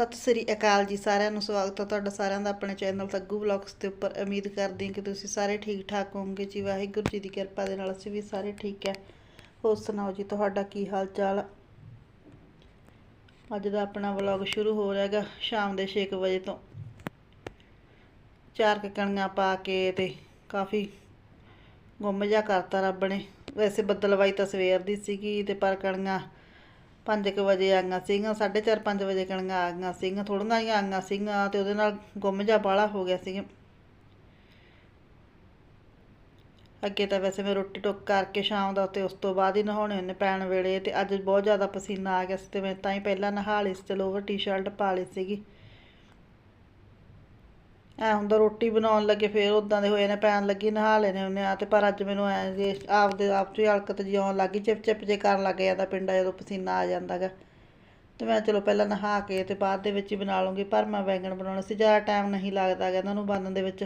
ਸਤਿ ਸ੍ਰੀ ਅਕਾਲ ਜੀ ਸਾਰਿਆਂ ਨੂੰ, ਸਵਾਗਤ ਹੈ ਤੁਹਾਡਾ ਸਾਰਿਆਂ ਦਾ ਆਪਣੇ ਚੈਨਲ ਤੱਗੂ ਵਲੌਗਸ ਦੇ ਉੱਪਰ। ਉਮੀਦ ਕਰਦੇ ਹਾਂ ਕਿ ਤੁਸੀਂ ਸਾਰੇ ਠੀਕ ਠਾਕ ਹੋਵੋਗੇ। ਜੀ ਵਾਹਿਗੁਰੂ ਜੀ ਦੀ ਕਿਰਪਾ ਦੇ ਨਾਲ ਅਸੀਂ ਵੀ ਸਾਰੇ ਠੀਕ ਹੈ। ਹੋਰ ਸੁਣਾਓ ਜੀ, ਤੁਹਾਡਾ ਕੀ ਹਾਲ ਚਾਲ? ਅੱਜ ਦਾ ਆਪਣਾ ਵਲੌਗ ਸ਼ੁਰੂ ਹੋ ਰਿਹਾ ਹੈਗਾ ਸ਼ਾਮ ਦੇ 6 ਵਜੇ ਤੋਂ। ਚਾਰ ਕੁ ਕਣੀਆਂ ਪਾ ਕੇ ਤੇ ਕਾਫੀ ਗੁੰਮ ਜਾ ਕਰਤਾ ਰੱਬ ਨੇ। ਵੈਸੇ ਬੱਦਲਵਾਈ ਤਾਂ ਸਵੇਰ ਦੀ ਸੀਗੀ ਤੇ ਪਰ ਕਣੀਆਂ ਪੰਜ ਕੁ ਵਜੇ ਆਈਆਂ ਸੀਗੀਆਂ 4:30 5 ਵਜੇ ਕਣੀਆਂ ਆ ਗਈਆਂ ਸੀਗੀਆਂ ਥੋੜੀਆਂ ਜਿਹੀਆਂ ਆਈਆਂ ਸੀਗੀਆਂ ਤੇ ਉਹਦੇ ਨਾਲ ਗੁੰਮ ਜਾ ਬਾਹਲਾ ਹੋ ਗਿਆ ਸੀ ਅੱਗੇ ਤਾਂ ਵੈਸੇ ਮੈਂ ਰੋਟੀ ਟੁੱਕ ਕਰਕੇ ਸ਼ਾਮ ਦਾ ਤੇ ਉਸ ਤੋਂ ਬਾਅਦ ਹੀ ਨਹਾਉਣੇ ਹੁੰਦੇ ਪੈਣ ਵੇਲੇ ਤੇ ਅੱਜ ਬਹੁਤ ਜ਼ਿਆਦਾ ਪਸੀਨਾ ਆ ਗਿਆ ਸੀ ਤੇ ਮੈਂ ਤਾਂ ਹੀ ਪਹਿਲਾਂ ਨਹਾ ਲਈ ਸੀ ਚਲੋ ਲੋਵਰ ਟੀ-ਸ਼ਰਟ ਪਾ ਲਈ ਸੀਗੀ। ਐ ਹੁੰਦਾ ਰੋਟੀ ਬਣਾਉਣ ਲੱਗੇ ਫੇਰ ਉਦਾਂ ਦੇ ਹੋਏ ਨੇ, ਪੈਣ ਲੱਗੀ, ਨਹਾ ਲੈਣੇ ਹੁੰਦੇ ਆ ਤੇ ਪਰ ਅੱਜ ਮੈਨੂੰ ਐ ਜੇ ਆਪਦੇ ਆਪ 'ਚ ਹੀ ਹਲਕਤ ਜਿਹੀ ਆਉਣ ਲੱਗੀ ਚਿਪ ਚਿਪ ਜੇ ਕਰਨ ਲੱਗ ਜਾਂਦਾ ਪਿੰਡਾ ਜਦੋਂ ਪਸੀਨਾ ਆ ਜਾਂਦਾ ਗਾ। ਤੇ ਮੈਂ ਚਲੋ ਪਹਿਲਾਂ ਨਹਾ ਕੇ ਤੇ ਬਾਅਦ ਦੇ ਵਿੱਚ ਹੀ ਬਣਾ ਲੂੰਗੀ ਪਰ ਮੈਂ ਬੈਂਗਣ ਬਣਾਉਣੇ ਸੀ, ਜ਼ਿਆਦਾ ਟਾਈਮ ਨਹੀਂ ਲੱਗਦਾ ਗਾ ਇਹਨਾਂ ਨੂੰ ਬਣਨ ਦੇ ਵਿੱਚ।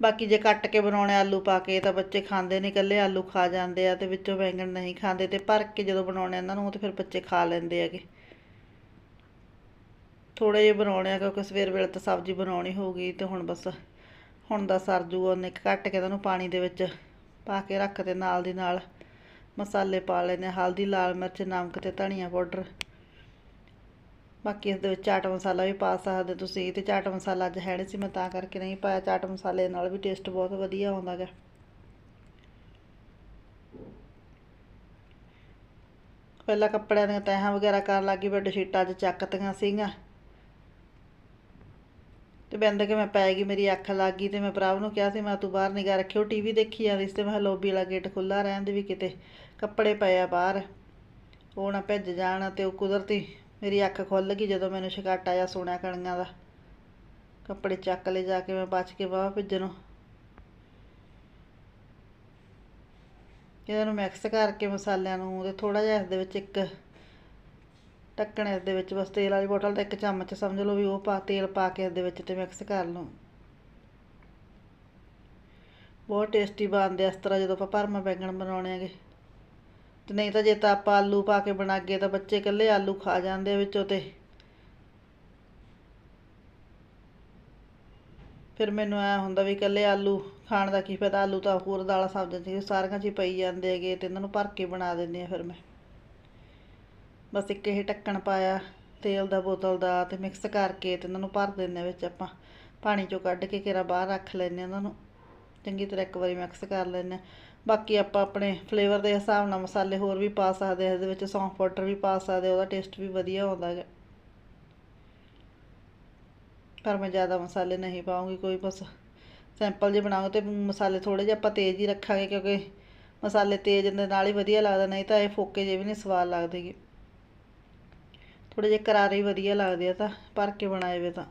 ਬਾਕੀ ਜੇ ਕੱਟ ਕੇ ਬਣਾਉਣੇ ਆਲੂ ਪਾ ਕੇ ਤਾਂ ਬੱਚੇ ਖਾਂਦੇ ਨਹੀਂ ਇਕੱਲੇ, ਆਲੂ ਖਾ ਜਾਂਦੇ ਆ ਤੇ ਵਿੱਚੋਂ ਬੈਂਗਣ ਨਹੀਂ ਖਾਂਦੇ ਤੇ ਭਰ ਕੇ ਜਦੋਂ ਬਣਾਉਣੇ ਇਹਨਾਂ ਨੂੰ ਤੇ ਫਿਰ ਬੱਚੇ ਖਾ ਲੈਂਦੇ ਹੈਗੇ। ਥੋੜੇ ਜਿਹੇ ਬਣਾਉਣੇ ਆ ਕਿਉਂਕਿ ਸਵੇਰ ਵੇਲੇ ਤਾਂ ਸਬਜ਼ੀ ਬਣਾਉਣੀ ਹੋਊਗੀ ਤੇ ਹੁਣ ਬਸ ਹੁਣ ਦਾ ਸਰ ਜੂ ਉਹਨੇ ਕੱਟ ਕੇ ਉਹਨੂੰ ਪਾਣੀ ਦੇ ਵਿੱਚ ਪਾ ਕੇ ਰੱਖ ਤੇ ਨਾਲ ਦੀ ਨਾਲ ਮਸਾਲੇ ਪਾ ਲੈਣੇ ਹਲਦੀ, ਲਾਲ ਮਿਰਚ, ਨਮਕ ਤੇ ਧਨੀਆ ਪਾਊਡਰ। ਬਾਕੀ ਇਸ ਦੇ ਵਿੱਚ ਚਾਟ ਮਸਾਲਾ ਵੀ ਪਾ ਸਕਦੇ ਤੁਸੀਂ, ਤੇ ਚਾਟ ਮਸਾਲਾ ਅੱਜ ਹੈ ਨਹੀਂ ਸੀ, ਮੈਂ ਤਾਂ ਕਰਕੇ ਨਹੀਂ ਪਾਇਆ, ਚਾਟ ਮਸਾਲੇ ਨਾਲ ਵੀ ਟੇਸਟ ਬਹੁਤ ਵਧੀਆ ਆਉਂਦਾ ਗਾ। ਪਹਿਲਾਂ ਕੱਪੜਿਆਂ ਦੀਆਂ ਤਹਿਾਂ ਵਗੈਰਾ ਕਰਨ ਲੱਗੀ ਬੈੱਡ ਸ਼ੀਟਾਂ 'ਚ ਚੱਕਤੀਆਂ ਸੀਗੀਆਂ। ਤੇ ਬਿੰਦ ਕੇ ਮੈਂ ਪੈ ਗਈ, ਮੇਰੀ ਅੱਖ ਲੱਗ ਗਈ ਤੇ ਮੈਂ ਪ੍ਰਭ ਨੂੰ ਕਿਹਾ ਸੀ, ਮੈਂ ਤੂੰ ਬਾਹਰ ਨਿਗਾਹ ਰੱਖਿਓ ਟੀਵੀ ਦੇਖੀ ਜਾਂਦੀ ਸੀ ਤੇ ਮੈਂ ਲੋਬੀ ਵਾਲਾ ਗੇਟ ਖੁੱਲਾ ਰਹਿਣ ਦੇ ਵੀ ਕਿਤੇ, ਕੱਪੜੇ ਪਏ ਆ ਬਾਹਰ। ਉਹ ਨਾ ਭਿੱਜ ਜਾਣ ਤੇ ਉਹ ਕੁਦਰਤੀ, ਮੇਰੀ ਅੱਖ ਖੁੱਲ ਗਈ ਜਦੋਂ ਮੈਨੂੰ ਸ਼ਿਕਾਟਾ ਜਾਂ ਸੁਣਿਆ ਕਣੀਆਂ ਦਾ। ਕੱਪੜੇ ਚੱਕ ਲੈ ਜਾ ਕੇ ਮੈਂ ਬਚ ਕੇ ਬਾਹਰ ਭਿੱਜਣੋਂ ਇਹਨਾਂ ਨੂੰ ਮਿਕਸ ਕਰਕੇ ਮਸਾਲਿਆਂ ਨੂੰ ਤੇ ਥੋੜਾ ਜਿਹਾ ਇਸ ਦੇ ਵਿੱਚ ਇੱਕ ਢੱਕਣ ਇਸ ਦੇ ਵਿੱਚ, ਬਸ ਤੇਲ ਵਾਲੀ ਬੋਟਲ ਦਾ ਇੱਕ ਚਮਚ ਸਮਝ ਲਓ ਵੀ ਉਹ ਪਾ, ਤੇਲ ਪਾ ਕੇ ਇਸ ਦੇ ਵਿੱਚ ਤੇ ਮਿਕਸ ਕਰ ਲਓ। ਬਹੁਤ ਟੇਸਟੀ ਬਣਦੇ ਇਸ ਤਰ੍ਹਾਂ ਜਦੋਂ ਆਪਾਂ ਭਰਮਾ ਬੈਂਗਣ ਬਣਾਉਣੇ ਹੈਗੇ। ਤੇ ਨਹੀਂ ਤਾਂ ਜੇ ਤਾਂ ਆਪਾਂ ਆਲੂ ਪਾ ਕੇ ਬਣਾਗੇ ਤਾਂ ਬੱਚੇ ਇਕੱਲੇ ਆਲੂ ਖਾ ਜਾਂਦੇ ਵਿੱਚੋਂ ਤੇ। ਫਿਰ ਮੈਨੂੰ ਐ ਹੁੰਦਾ ਵੀ ਇਕੱਲੇ ਆਲੂ ਖਾਣ ਦਾ ਕੀ ਫਾਇਦਾ? ਆਲੂ ਤਾਂ ਹੋਰ ਦਾਲਾਂ ਸਬਜ਼ੀਆਂ ਚ ਸਾਰੀਆਂ ਚ ਹੀ ਪਈ ਜਾਂਦੇ ਹੈਗੇ ਤੇ ਇਹਨਾਂ ਨੂੰ ਭਰ ਕੇ ਬਣਾ ਦਿੰਦੇ ਆ ਫਿਰ ਮੈਂ। ਬਸ ਇੱਕ ਇਹ ਢੱਕਣ ਪਾਇਆ, ਤੇਲ ਦਾ ਬੋਤਲ ਦਾ ਤੇ ਮਿਕਸ ਕਰਕੇ ਤੇ ਇਹਨਾਂ ਨੂੰ ਭਰ ਦਿੰਦੇ ਆ ਵਿੱਚ ਆਪਾਂ। ਪਾਣੀ ਚੋਂ ਕੱਢ ਕੇ ਕਿਰਾ ਬਾਹਰ ਰੱਖ ਲੈਂਦੇ ਆ ਇਹਨਾਂ ਨੂੰ। ਚੰਗੀ ਤਰ੍ਹਾਂ ਇੱਕ ਵਾਰੀ ਮਿਕਸ ਕਰ ਲੈਂਦੇ ਆ ਬਾਕੀ ਆਪਾਂ ਆਪਣੇ ਫਲੇਵਰ ਦੇ ਹਿਸਾਬ ਨਾਲ ਮਸਾਲੇ ਹੋਰ ਵੀ ਪਾ ਸਕਦੇ ਆ ਇਹਦੇ ਵਿੱਚ ਸੌਂਫ ਪਾਊਡਰ ਵੀ ਪਾ ਸਕਦੇ ਉਹਦਾ ਟੇਸਟ ਵੀ ਵਧੀਆ ਆਉਂਦਾ ਹੈ ਪਰ ਮੈਂ ਜ਼ਿਆਦਾ ਮਸਾਲੇ ਨਹੀਂ ਪਾਉਂਗੀ, ਕੋਈ ਬਸ ਸਿੰਪਲ ਜੇ ਬਣਾਉਂਗੇ ਤੇ ਮਸਾਲੇ ਥੋੜੇ ਜਿਹਾ ਆਪਾਂ ਤੇਜ਼ ਹੀ ਰੱਖਾਂਗੇ ਕਿਉਂਕਿ ਮਸਾਲੇ ਤੇਜ਼ ਦੇ ਨਾਲ ਹੀ ਵਧੀਆ ਲੱਗਦਾ ਨਹੀਂ ਤਾਂ ਇਹ ਫੋਕੇ ਜੇ ਵੀ ਨਹੀਂ ਸਵਾਦ ਲੱਗਦੇਗੇ ਥੋੜੇ ਜਿਹੇ ਕਰਾਰੇ ਵਧੀਆ ਲੱਗਦੇ ਆ ਤਾਂ, ਭਰ ਕੇ ਬਣਾਏ ਵੇ ਤਾਂ।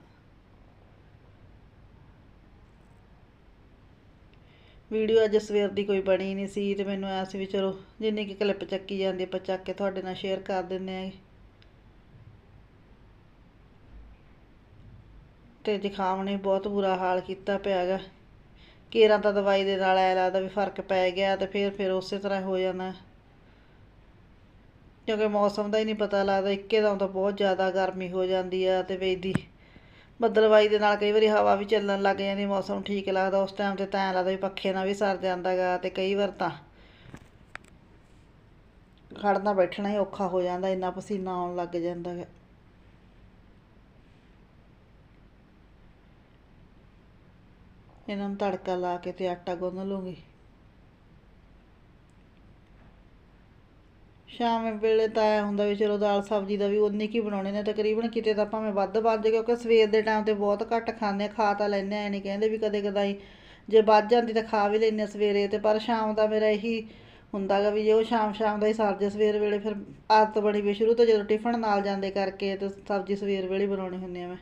ਵੀਡੀਓ ਅੱਜ ਸਵੇਰ ਦੀ ਕੋਈ ਬਣੀ ਨਹੀਂ ਸੀ ਤੇ ਮੈਨੂੰ ਐ ਸੀ ਵੀ ਚਲੋ, ਜਿੰਨੀ ਕਿ ਕਲਿੱਪ ਚੱਕੀ ਜਾਂਦੀ ਆਪਾਂ ਚੱਕ ਕੇ ਤੁਹਾਡੇ ਨਾਲ ਸ਼ੇਅਰ ਕਰ ਦਿੰਦੇ ਆਂ। ਤੇ ਜ਼ੁਕਾਮ ਨੇ ਬਹੁਤ ਬੁਰਾ ਹਾਲ ਕੀਤਾ ਪਿਆ ਹੈਗਾ ਕੇਰਾਂ ਤਾਂ ਦਵਾਈ ਦੇ ਨਾਲ ਐ ਲੱਗਦਾ ਵੀ ਫ਼ਰਕ ਪੈ ਗਿਆ ਤੇ ਫਿਰ ਫਿਰ ਉਸੇ ਤਰ੍ਹਾਂ ਹੋ ਜਾਣਾ। ਕਿਉਂਕਿ ਮੌਸਮ ਦਾ ਹੀ ਨਹੀਂ ਪਤਾ ਲੱਗਦਾ, ਇੱਕੇ ਦਮ ਤਾਂ ਬਹੁਤ ਜ਼ਿਆਦਾ ਗਰਮੀ ਹੋ ਜਾਂਦੀ ਆ ਤੇ ਵੇਦੀ ਬੱਦਲਵਾਈ ਦੇ ਨਾਲ ਕਈ ਵਾਰੀ ਹਵਾ ਵੀ ਚੱਲਣ ਲੱਗ ਜਾਂਦੀ, ਮੌਸਮ ਠੀਕ ਲੱਗਦਾ, ਉਸ ਟਾਈਮ ਤੇ ਤਾਂ ਲੱਗਦਾ ਵੀ ਪੱਖੇ ਨਾਲ ਵੀ ਸਰ ਜਾਂਦਾ ਗਾ ਤੇ ਕਈ ਵਾਰ ਤਾਂ ਖੜਨਾ ਬੈਠਣਾ ਹੀ ਔਖਾ ਹੋ ਜਾਂਦਾ, ਇੰਨਾ ਪਸੀਨਾ ਆਉਣ ਲੱਗ ਜਾਂਦਾ ਗਾ। ਇਹਨਾਂ ਨੂੰ ਤੜਕਾ ਲਾ ਕੇ ਤੇ ਆਟਾ ਗੁੰਨ ਲੂੰਗੀ ਸ਼ਾਮ ਵੇਲੇ ਤਾਂ ਐ ਹੁੰਦਾ ਵੀ ਚਲੋ ਦਾਲ ਸਬਜ਼ੀ ਦਾ ਵੀ ਉਨੀ ਕੀ ਬਣਾਉਣੇ ਨੇ, ਤਕਰੀਬਨ ਕਿਤੇ ਤਾਂ ਭਾਵੇਂ ਵੱਧ ਵੱਧ ਕਿਉਂਕਿ ਸਵੇਰ ਦੇ ਟਾਈਮ ਤੇ ਬਹੁਤ ਘੱਟ ਖਾਂਦੇ ਆ ਖਾ ਤਾਂ ਲੈਂਦੇ ਆ ਨਹੀਂ ਕਹਿੰਦੇ ਵੀ ਕਦੇ ਕਦਾਈ ਜੇ ਵੱਧ ਜਾਂਦੀ ਤਾਂ ਖਾ ਵੀ ਲੈਂਦੇ ਸਵੇਰੇ ਤੇ, ਪਰ ਸ਼ਾਮ ਦਾ ਮੇਰਾ ਇਹੀ ਹੁੰਦਾ ਗਾ ਵੀ ਜੇ ਉਹ ਸ਼ਾਮ ਸ਼ਾਮ ਦਾ ਹੀ ਸਰ ਸਵੇਰ ਵੇਲੇ ਫਿਰ ਆਦਤ ਬਣੀ ਵੀ ਸ਼ੁਰੂ ਤੋਂ ਜਦੋਂ ਟਿਫਨ ਨਾਲ ਜਾਂਦੇ ਕਰਕੇ ਤੇ ਸਬਜ਼ੀ ਸਵੇਰ ਵੇਲੇ ਬਣਾਉਣੀ ਹੁੰਦੀ ਆ ਮੈਂ।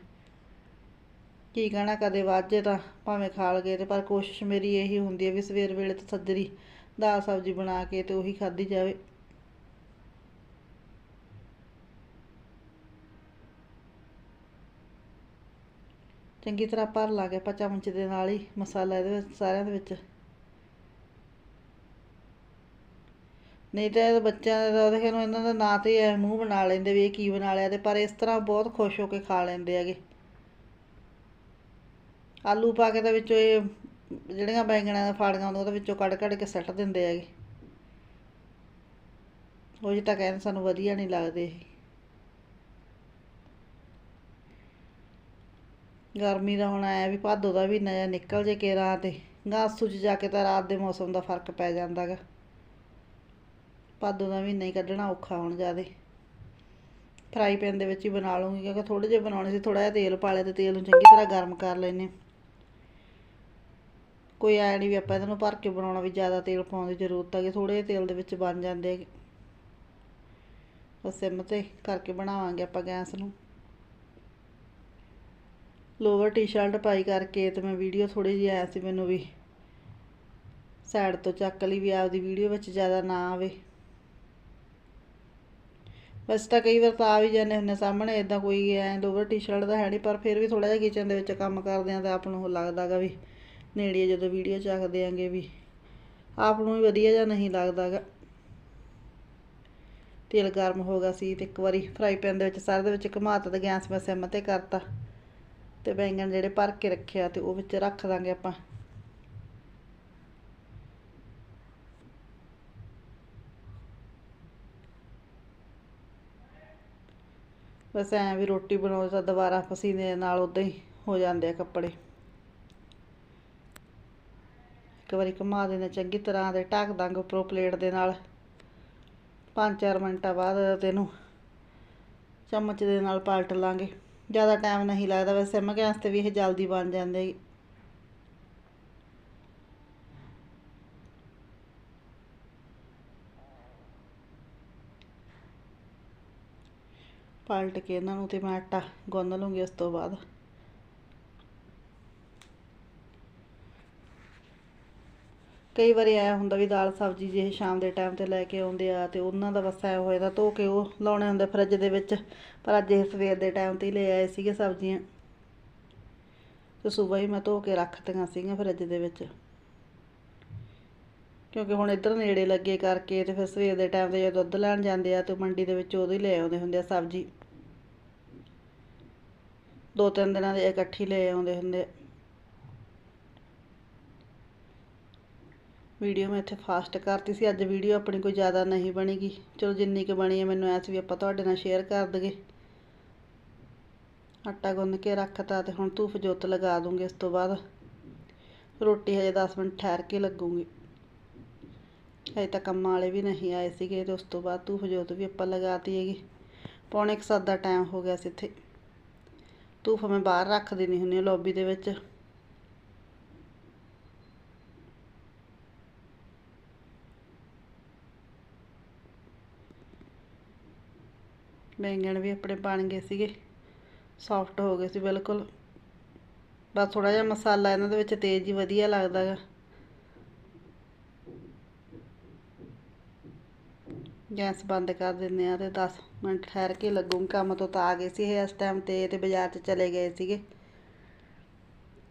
ਕੀ ਕਹਿਣਾ, ਕਦੇ ਵਾਜੇ ਤਾਂ ਭਾਵੇਂ ਖਾ ਲਗੇ ਤੇ, ਪਰ ਕੋਸ਼ਿਸ਼ ਮੇਰੀ ਇਹੀ ਹੁੰਦੀ ਹੈ ਵੀ ਸਵੇਰ ਵੇਲੇ ਤਾਂ ਸੱਜਰੀ ਦਾਲ ਸਬਜ਼ੀ ਬਣਾ ਕੇ ਤੇ ਉਹੀ ਖਾਧੀ ਜਾਵੇ। ਚੰਗੀ ਤਰ੍ਹਾਂ ਭਰ ਲਾ ਕੇ ਆਪਾਂ ਚਮਚ ਦੇ ਨਾਲ ਹੀ ਮਸਾਲਾ ਇਹਦੇ ਵਿੱਚ, ਸਾਰਿਆਂ ਦੇ ਵਿੱਚ। ਨਹੀਂ ਤਾਂ ਇਹ ਬੱਚਿਆਂ ਦਾ ਦੇਖੇ ਨੂੰ ਇਹਨਾਂ ਦਾ ਨਾਂ ਤੇ ਇਹ ਮੂੰਹ ਬਣਾ ਲੈਂਦੇ ਵੀ ਇਹ ਕੀ ਬਣਾ ਲਿਆ ਤੇ ਪਰ ਇਸ ਤਰ੍ਹਾਂ ਬਹੁਤ ਖੁਸ਼ ਹੋ ਕੇ ਖਾ ਲੈਂਦੇ ਹੈਗੇ। ਆਲੂ ਪਾ ਕੇ ਤਾਂ ਵਿੱਚੋਂ ਇਹ ਜਿਹੜੀਆਂ ਬੈਂਗਣਾਂ ਦਾ ਫਾੜੀਆਂ ਹੁੰਦੀਆਂ, ਉਹਦੇ ਵਿੱਚੋਂ ਕੱਢ ਕੱਢ ਕੇ ਸੱਟ ਦਿੰਦੇ ਹੈਗੇ। ਉਹ ਜੀ ਤਾਂ ਕਹਿੰਦੇ ਸਾਨੂੰ ਵਧੀਆ ਨਹੀਂ ਲੱਗਦੇ ਇਹ। ਗਰਮੀ ਦਾ ਹੁਣ ਆਇਆ ਵੀ ਭਾਦੋ ਦਾ ਵੀ ਨਜ਼ਰ ਨਿਕਲ ਜੇ ਕੇ ਕੇਰਾ ਤੇ ਗਾਸੂ ਚ ਜਾ ਕੇ ਤਾਂ ਰਾਤ ਦੇ ਮੌਸਮ ਦਾ ਫ਼ਰਕ ਪੈ ਜਾਂਦਾ ਗਾ। ਭਾਦੋ ਦਾ ਮਹੀਨਾ ਹੀ ਕੱਢਣਾ ਔਖਾ ਹੁਣ ਜ਼ਿਆਦੇ। ਫਰਾਈ ਪੈਨ ਦੇ ਵਿੱਚ ਹੀ ਬਣਾ ਲੂੰਗੀ ਕਿਉਂਕਿ ਥੋੜੇ ਜਿਹੇ ਬਣਾਉਣੇ ਸੀ ਥੋੜਾ ਜਿਹਾ ਤੇਲ ਪਾ ਲਿਆ ਤੇ ਤੇਲ ਨੂੰ ਚੰਗੀ ਤਰ੍ਹਾਂ ਗਰਮ ਕਰ ਲੈਨੇ ਕੋਈ ਆਇਆ ਨਹੀਂ ਵੀ ਆਪਾਂ ਇਹਨਾਂ ਨੂੰ ਭਰ ਕੇ ਬਣਾਉਣਾ ਵੀ ਜ਼ਿਆਦਾ ਤੇਲ ਪਾਉਣ ਦੀ ਜ਼ਰੂਰਤ ਹੈ ਕਿ ਥੋੜੇ ਜਿਹੇ ਤੇਲ ਦੇ ਵਿੱਚ ਬਣ ਜਾਂਦੇ ਬਸ ਸਿਮ ਤੇ ਕਰਕੇ ਬਣਾਵਾਂਗੇ ਆਪਾਂ ਗੈਸ ਨੂੰ। ਲੋਵਰ ਟੀ-ਸ਼ਰਟ ਪਾਈ ਕਰਕੇ ਤੇ ਮੈਂ ਵੀਡੀਓ ਥੋੜੀ ਜਿਹੀ ਆਇਆ ਸੀ ਮੈਨੂੰ ਵੀ। ਸਾਈਡ ਤੋਂ ਚੱਕ ਲਈ ਵੀ ਆਪਦੀ ਵੀਡੀਓ ਵਿੱਚ ਜ਼ਿਆਦਾ ਨਾ ਆਵੇ। ਬਸ ਤਾਂ ਕਈ ਵਾਰ ਤਾਂ ਆ ਵੀ ਜਾਂਦੇ ਹੁੰਦੇ ਸਾਹਮਣੇ ਇਦਾਂ ਕੋਈ ਐ ਲੋਵਰ ਟੀ-ਸ਼ਰਟ ਦਾ ਹੈ ਨਹੀਂ ਪਰ ਫਿਰ ਵੀ ਥੋੜਾ ਜਿਹਾ ਕਿਚਨ ਦੇ ਵਿੱਚ ਕੰਮ ਕਰਦੇ ਆਂ ਤਾਂ ਆਪ ਨੂੰ ਉਹ ਲੱਗਦਾਗਾ ਵੀ ਨੇੜੇ ਜਦੋਂ ਵੀਡੀਓ ਚੱਕਦੇ ਆਂਗੇ ਵੀ। ਆਪ ਨੂੰ ਵੀ ਵਧੀਆ ਜਾਂ ਨਹੀਂ ਲੱਗਦਾਗਾ ਤੇਲ ਗਰਮ ਹੋ ਗਿਆ ਸੀ ਤੇ ਇੱਕ ਵਾਰੀ ਫਰਾਈ ਪੈਨ ਦੇ ਵਿੱਚ ਸਾਰੇ ਦੇ ਵਿੱਚ ਘੁਮਾਤਾ ਤੇ ਗੈਸ ਮੈਂ ਸਿਮ ਤੇ ਕਰਤਾ। ਤੇ ਬੈਂਗਣ ਜਿਹੜੇ ਭਰ ਕੇ ਰੱਖਿਆ ਤੇ ਉਹ ਵਿੱਚ ਰੱਖ ਦਾਂਗੇ ਆਪਾਂ। ਬਸ ਐਂ ਵੀ ਰੋਟੀ ਬਣਾਓ ਤਾਂ ਦੁਬਾਰਾ ਪਸੀਨੇ ਨਾਲ ਉਦਾਂ ਹੀ ਹੋ ਜਾਂਦੇ ਆ ਕੱਪੜੇ। ਇੱਕ ਵਾਰੀ ਘੁਮਾ ਦੇਣਾ ਚੰਗੀ ਤਰ੍ਹਾਂ ਦੇ ਢੱਕ ਦਾਂਗੇ ਉੱਪਰੋਂ ਪਲੇਟ ਦੇ ਨਾਲ। ਪੰਜ ਚਾਰ ਮਿੰਟਾਂ ਬਾਅਦ ਤੈਨੂੰ ਚਮਚ ਦੇ ਨਾਲ ਪਲਟ ਲਾਂਗੇ। ਜ਼ਿਆਦਾ ਟਾਈਮ ਨਹੀਂ ਲੱਗਦਾ। ਵੈਸੇ ਸਿਮ ਗੈਸ ਤੇ ਵੀ ਇਹ ਜਲਦੀ ਬਣ ਜਾਂਦੇ। ਪਲਟ ਕੇ ਇਹਨਾਂ ਨੂੰ ਤੇ ਮੈਂ ਆਟਾ ਗੁੰਨ ਲੂੰਗੀ ਉਸ ਤੋਂ ਬਾਅਦ। ਕਈ ਵਾਰੀ ਆਇਆ ਹੁੰਦਾ ਵੀ ਦਾਲ ਸਬਜ਼ੀ ਜੇ ਇਹ ਸ਼ਾਮ ਦੇ ਟਾਈਮ ਤੇ ਲੈ ਕੇ ਆਉਂਦੇ ਆ ਤੇ ਉਹਨਾਂ ਦਾ ਬਸ ਐ ਹੋਇਆ ਦਾ ਧੋ ਕੇ ਉਹ ਲਾਉਣੇ ਹੁੰਦੇ ਫਰਿੱਜ ਦੇ ਵਿੱਚ। ਪਰ ਅੱਜ ਇਹ ਸਵੇਰ ਦੇ ਟਾਈਮ ਤੇ ਹੀ ਲੈ ਆਏ ਸੀਗੇ ਸਬਜ਼ੀਆਂ। ਤੇ ਸਵੇਰ ਹੀ ਮੈਂ ਧੋ ਕੇ ਰੱਖਤੀਆਂ ਸੀਗੀਆਂ ਫਰਿੱਜ ਦੇ ਵਿੱਚ। ਕਿਉਂਕਿ ਹੁਣ ਇੱਧਰ ਨੇੜੇ ਲੱਗੇ ਕਰਕੇ ਤੇ ਫਿਰ ਸਵੇਰ ਦੇ ਟਾਈਮ ਤੇ ਜੇ ਦੁੱਧ ਲੈਣ ਜਾਂਦੇ ਆ ਤੇ ਮੰਡੀ ਦੇ ਵਿੱਚ ਉਦੋਂ ਹੀ ਲੈ ਆਉਂਦੇ ਹੁੰਦੇ ਆ ਸਬਜ਼ੀ। ਦੋ ਤਿੰਨ ਦਿਨਾਂ ਦੇ ਇਕੱਠੀ ਲੈ ਆਉਂਦੇ ਹੁੰਦੇ ਆ। ਵੀਡੀਓ ਮੈਂ ਇੱਥੇ ਫਾਸਟ ਕਰਤੀ ਸੀ, ਅੱਜ ਵੀਡੀਓ ਆਪਣੀ ਕੋਈ ਜ਼ਿਆਦਾ ਨਹੀਂ ਬਣੇਗੀ। ਚਲੋ ਜਿੰਨੀ ਕੁ ਬਣੀ ਹੈ, ਮੈਨੂੰ ਐਸ ਵੀ ਆਪਾਂ ਤੁਹਾਡੇ ਨਾਲ ਸ਼ੇਅਰ ਕਰ ਦਗੇ ਆਟਾ ਗੁੰਨ ਕੇ ਰੱਖਤਾ ਤੇ ਹੁਣ ਧੂਫ ਜੋਤ ਲਗਾ ਦੂੰਗੇ ਇਸ ਤੋਂ ਬਾਅਦ। ਰੋਟੀ ਹਜੇ 10 ਮਿੰਟ ਠਹਿਰ ਕੇ ਲੱਗੂਗੀ। ਹਜੇ ਤਾਂ ਕੰਮਾਂ ਵਾਲੇ ਵੀ ਨਹੀਂ ਆਏ ਸੀਗੇ ਤੇ ਉਸ ਤੋਂ ਬਾਅਦ ਧੂਫ ਜੋਤ ਵੀ ਆਪਾਂ ਲਗਾਤੀ ਹੈਗੀ ਪੌਣੇ ਕੁ ਸੱਤ ਦਾ ਟਾਈਮ ਹੋ ਗਿਆ ਸੀ ਇੱਥੇ। ਧੂਫ ਮੈਂ ਬਾਹਰ ਰੱਖ ਦੇਣੀ ਹੁੰਦੀ ਹਾਂ ਲੌਬੀ ਦੇ ਵਿੱਚ। ਬੈਂਗਣ ਵੀ ਆਪਣੇ ਬਣ ਗਏ ਸੀਗੇ। ਸੌਫਟ ਹੋ ਗਏ ਸੀ ਬਿਲਕੁਲ। ਬਸ ਥੋੜਾ ਜਿਹਾ ਮਸਾਲਾ ਇਹਨਾਂ ਦੇ ਵਿੱਚ ਤੇਜ਼ ਹੀ ਵਧੀਆ ਲੱਗਦਾ ਗਾ। ਗੈਸ ਬੰਦ ਕਰ ਦਿੰਦੇ ਆ ਤੇ 10 ਮਿੰਟ ਠਹਿਰ ਕੇ ਲੱਗੂਗੀ। ਕੰਮ ਤੋਂ ਤਾਂ ਆ ਗਏ ਸੀ ਇਹ ਇਸ ਟਾਈਮ ਤੇ ਤੇ ਬਾਜ਼ਾਰ 'ਚ ਚਲੇ ਗਏ ਸੀਗੇ।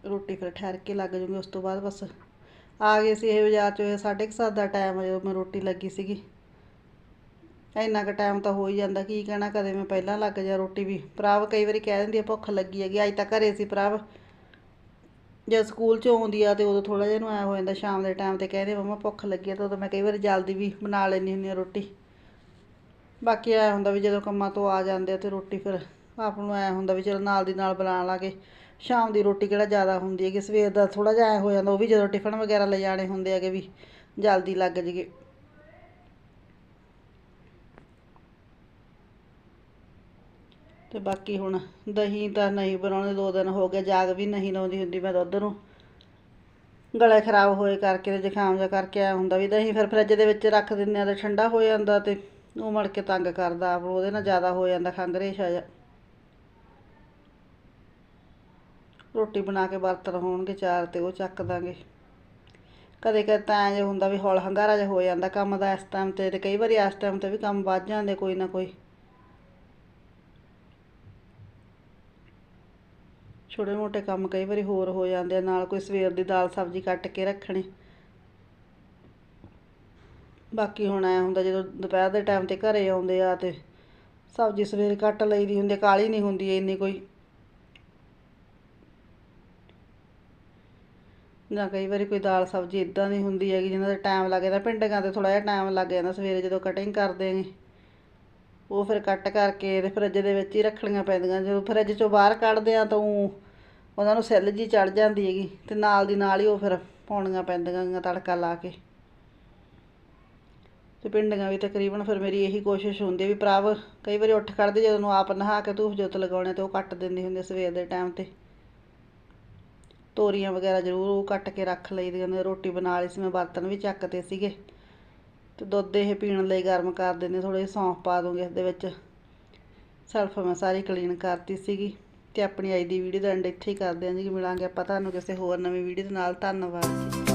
ਰੋਟੀ ਫਿਰ ਠਹਿਰ ਕੇ ਲੱਗ ਜੂਗੀ, ਉਸ ਤੋਂ ਬਾਅਦ ਬਸ ਆ ਗਏ ਸੀ ਇਹ ਬਾਜ਼ਾਰ 'ਚ, ਇਹ ਸਾਢੇ ਕੁ ਸੱਤ ਦਾ ਟਾਈਮ ਜਦੋਂ ਮੈਂ ਰੋਟੀ ਲੱਗੀ ਸੀਗੀ। ਇੰਨਾ ਕੁ ਟਾਈਮ ਤਾਂ ਹੋ ਹੀ ਜਾਂਦਾ, ਕੀ ਕਹਿਣਾ, ਕਦੇ ਮੈਂ ਪਹਿਲਾਂ ਲੱਗ ਜਾ ਰੋਟੀ ਵੀ। ਭਰਾਵ ਕਈ ਵਾਰੀ ਕਹਿ ਦਿੰਦੀ ਆ, ਭੁੱਖ ਲੱਗੀ ਹੈਗੀ, ਅੱਜ ਤਾਂ ਘਰੇ ਸੀ ਪ੍ਰਾਵ ਜਦ ਸਕੂਲ 'ਚੋਂ ਆਉਂਦੀ ਆ ਤੇ ਉਦੋਂ ਥੋੜਾ ਜਿਹਾ ਨੂੰ ਆਇਆ ਹੋ ਜਾਂਦਾ, ਸ਼ਾਮ ਦੇ ਟਾਈਮ ਤੇ ਕਹਿੰਦੇ ਮਮਾ ਭੁੱਖ ਲੱਗੀ ਆ ਤਾਂ ਉਦੋਂ ਮੈਂ ਕਈ ਵਾਰੀ ਜਲਦੀ ਵੀ ਬਣਾ ਲੈਂਦੀ ਹੁੰਦੀ ਆ ਰੋਟੀ। ਬਾਕੀ ਐ ਹੁੰਦਾ ਵੀ ਜਦੋਂ ਕੰਮਾਂ ਤੋਂ ਆ ਜਾਂਦੇ ਆ ਤੇ ਰੋਟੀ ਫਿਰ ਆਪ ਨੂੰ ਐ ਹੁੰਦਾ ਵੀ ਚਲੋ ਨਾਲ ਦੀ ਨਾਲ ਬਣਾ ਲਾਂਗੇ। ਸ਼ਾਮ ਦੀ ਰੋਟੀ ਕਿਹੜਾ ਜ਼ਿਆਦਾ ਹੁੰਦੀ ਹੈ ਕਿ ਸਵੇਰ ਦਾ ਥੋੜਾ ਜਿਹਾ ਐ ਹੋ ਜਾਂਦਾ, ਉਹ ਵੀ ਜਦੋਂ ਟਿਫਨ ਵਗੈਰਾ ਲੈ ਜਾਣੇ ਹੁੰਦੇ ਹੈਗੇ ਵੀ, ਜਲਦੀ ਲੱਗ ਜਗੇ ਤੇ ਬਾਕੀ ਹੁਣ ਦਹੀਂ ਤਾਂ ਨਹੀਂ ਬਣਾਉਣੇ, ਦੋ ਦਿਨ ਹੋ ਗਏ ਜਾਗ ਵੀ ਨਹੀਂ ਲਾਉਂਦੀ ਹੁੰਦੀ ਮੈਂ ਦੁੱਧ ਨੂੰ। ਗਲੇ ਖਰਾਬ ਹੋਏ ਕਰਕੇ ਤੇ ਜ਼ੁਕਾਮ ਜਿਹਾ ਕਰਕੇ ਆ ਹੁੰਦਾ ਵੀ ਦਹੀਂ ਫਿਰ ਫਰਿੱਜ ਦੇ ਵਿੱਚ ਰੱਖ ਦਿੰਦੇ ਆ ਤਾਂ ਠੰਡਾ ਹੋ ਜਾਂਦਾ ਤੇ ਉਹ ਮੜ ਕੇ ਤੰਗ ਕਰਦਾ ਆਪ ਉਹਦੇ ਨਾਲ ਜ਼ਿਆਦਾ ਹੋ ਜਾਂਦਾ ਖੰਘ ਰੇਸ਼ਾ ਜਿਹਾ। ਰੋਟੀ ਬਣਾ ਕੇ ਬਰਤਨ ਹੋਣਗੇ ਚਾਰ ਤੇ ਉਹ ਚੱਕ ਦਾਂਗੇ। ਕਦੇ ਕਦੇ ਤਾਂ ਐਂ ਜੇ ਹੁੰਦਾ ਵੀ ਹੌਲ ਹੰਗਾਰਾ ਜਿਹਾ ਹੋ ਜਾਂਦਾ ਕੰਮ ਦਾ ਇਸ ਟਾਈਮ ਤੇ ਤੇ ਕਈ ਵਾਰੀ ਇਸ ਟਾਈਮ ਤੇ ਵੀ ਕੰਮ ਵੱਧ ਜਾਂਦੇ ਕੋਈ ਨਾ ਕੋਈ। ਛੋਟੇ ਮੋਟੇ ਕੰਮ ਕਈ ਵਾਰੀ ਹੋਰ ਹੋ ਜਾਂਦੇ ਆ ਨਾਲ ਕੋਈ ਸਵੇਰ ਦੀ ਦਾਲ ਸਬਜ਼ੀ ਕੱਟ ਕੇ ਰੱਖਣੀ। ਬਾਕੀ ਹੁਣ ਐ ਹੁੰਦਾ ਜਦੋਂ ਦੁਪਹਿਰ ਦੇ ਟਾਈਮ ਤੇ ਘਰੇ ਆਉਂਦੇ ਆ ਤੇ ਸਬਜ਼ੀ ਸਵੇਰੇ ਕੱਟ ਲਈਦੀ ਹੁੰਦੀ ਆ, ਕਾਹਲੀ ਨਹੀਂ ਹੁੰਦੀ ਇੰਨੀ ਕੋਈ। ਜਾਂ ਕਈ ਵਾਰੀ ਕੋਈ ਦਾਲ ਸਬਜ਼ੀ ਇਦਾਂ ਦੀ ਹੁੰਦੀ ਹੈਗੀ ਜਿਹਨਾਂ ਦਾ ਟਾਈਮ ਲੱਗ ਜਾਂਦਾ ਪਿੰਡਾਂ ਤੇ ਥੋੜਾ ਜਿਹਾ ਟਾਈਮ ਲੱਗ ਜਾਂਦਾ ਸਵੇਰੇ ਜਦੋਂ ਕਟਿੰਗ ਕਰਦੇ ਨੇ। ਉਹ ਫਿਰ ਕੱਟ ਕਰਕੇ ਤੇ ਫਰਿੱਜ ਦੇ ਵਿੱਚ ਹੀ ਰੱਖਣੀਆਂ ਪੈਂਦੀਆਂ ਜਦੋਂ ਫਰਿੱਜ ਚੋਂ ਬਾਹਰ ਕੱਢਦੇ ਆ ਤਾਂ ਉਹ ਉਹਨਾਂ ਨੂੰ ਸੈੱਲ ਜੀ ਚੜ ਜਾਂਦੀ ਹੈਗੀ ਤੇ ਨਾਲ ਦੀ ਨਾਲ ਹੀ ਉਹ ਫਿਰ ਪਾਉਣੀਆਂ ਪੈਂਦੀਆਂ ਗੀਆਂ ਤੜਕਾ ਲਾ ਕੇ। ਤੇ ਪਿੰਡੀਆਂ ਵੀ ਤਕਰੀਬਨ ਫਿਰ ਮੇਰੀ ਇਹੀ ਕੋਸ਼ਿਸ਼ ਹੁੰਦੀ ਵੀ ਪ੍ਰਭ ਕਈ ਵਾਰੀ ਉੱਠ ਖੜਦੇ ਜਦੋਂ ਨੂੰ ਆਪ ਨਹਾ ਕੇ ਧੂਫ ਜੋਤ ਲਗਾਉਣੇ ਤੇ ਉਹ ਕੱਟ ਦਿੰਦੀ ਹੁੰਦੀ ਸਵੇਰ ਦੇ ਟਾਈਮ ਤੇ। ਤੋਰੀਆਂ ਵਗੈਰਾ ਜ਼ਰੂਰ ਉਹ ਕੱਟ ਕੇ ਰੱਖ ਲਈਦੀਆਂ ਨੇ, ਰੋਟੀ ਬਣਾ ਲਈ ਸੀ ਮੈਂ, ਬਰਤਨ ਵੀ ਚੱਕਤੇ ਸੀਗੇ। ਤੇ ਦੁੱਧ ਇਹ ਪੀਣ ਲਈ ਗਰਮ ਕਰ ਦਿੰਦੇ ਥੋੜੇ ਸੌਂਫ ਪਾ ਦੂੰਗੇ ਇਸ ਦੇ ਵਿੱਚ। ਸੈਲਫ ਮੈਂ ਸਾਰੀ ਕਲੀਨ ਕਰਤੀ ਸੀਗੀ। ਤੇ ਆਪਣੀ ਅੱਜ ਦੀ ਵੀਡੀਓ ਦਾ ਐਂਡ ਇੱਥੇ ਹੀ ਕਰਦੇ ਹਾਂ ਜੀ। ਮਿਲਾਂਗੇ ਆਪਾਂ ਤੁਹਾਨੂੰ ਕਿਸੇ ਹੋਰ ਨਵੀਂ ਵੀਡੀਓ ਦੇ ਨਾਲ। ਧੰਨਵਾਦ ਜੀ।